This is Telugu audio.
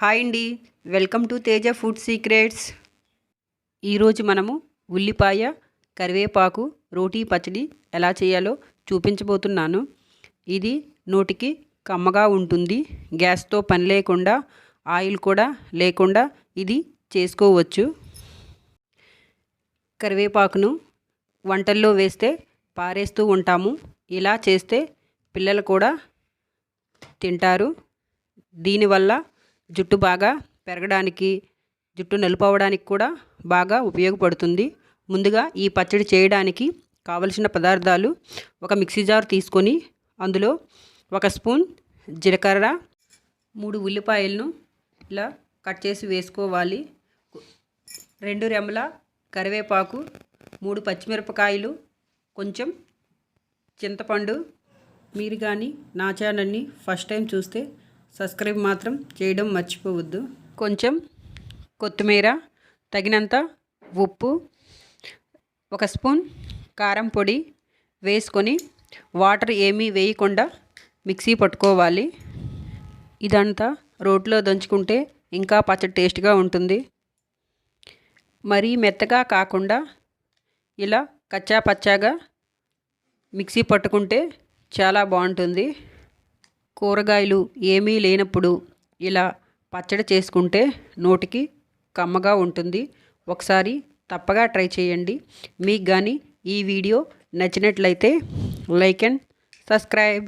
హాయ్ అండి. Welcome to Teja food secrets. ఈరోజు మనము ఉల్లిపాయ కరివేపాకు రోటీ పచ్చడి ఎలా చేయాలో చూపించబోతున్నాను. ఇది నోటికి కమ్మగా ఉంటుంది. గ్యాస్తో పని లేకుండా ఆయిల్ కూడా లేకుండా ఇది చేసుకోవచ్చు. కరివేపాకును వంటల్లో వేస్తే పారేస్తూ ఉంటాము. ఇలా చేస్తే పిల్లలు కూడా తింటారు. దీనివల్ల జుట్టు బాగా పెరగడానికి జుట్టు నలుపు అవ్వడానికి కూడా బాగా ఉపయోగపడుతుంది. ముందుగా ఈ పచ్చడి చేయడానికి కావలసిన పదార్థాలు ఒక మిక్సీ జార్ తీసుకొని అందులో ఒక స్పూన్ జీలకర్ర మూడు ఉల్లిపాయలను ఇలా కట్ చేసి వేసుకోవాలి. రెండు రెమ్మల కరివేపాకు మూడు పచ్చిమిరపకాయలు కొంచెం చింతపండు. మీరు కానీ నా ఛానల్ని ఫస్ట్ టైం చూస్తే సబ్స్క్రైబ్ మాత్రం చేయడం మర్చిపోవద్దు. కొంచెం కొత్తిమీర తగినంత ఉప్పు ఒక స్పూన్ కారం పొడి వేసుకొని వాటర్ ఏమీ వేయకుండా మిక్సీ పట్టుకోవాలి. ఇదంతా రోట్లో దంచుకుంటే ఇంకా పచ్చడి టేస్ట్గా ఉంటుంది. మరీ మెత్తగా కాకుండా ఇలా కచ్చా పచ్చాగా మిక్సీ పట్టుకుంటే చాలా బాగుంటుంది. కూరగాయలు ఏమీ లేనప్పుడు ఇలా పచ్చడి చేసుకుంటే నోటికి కమ్మగా ఉంటుంది. ఒకసారి తప్పగా ట్రై చేయండి. మీకు కానీ ఈ వీడియో నచ్చినట్లయితే లైక్ అండ్ సబ్స్క్రైబ్.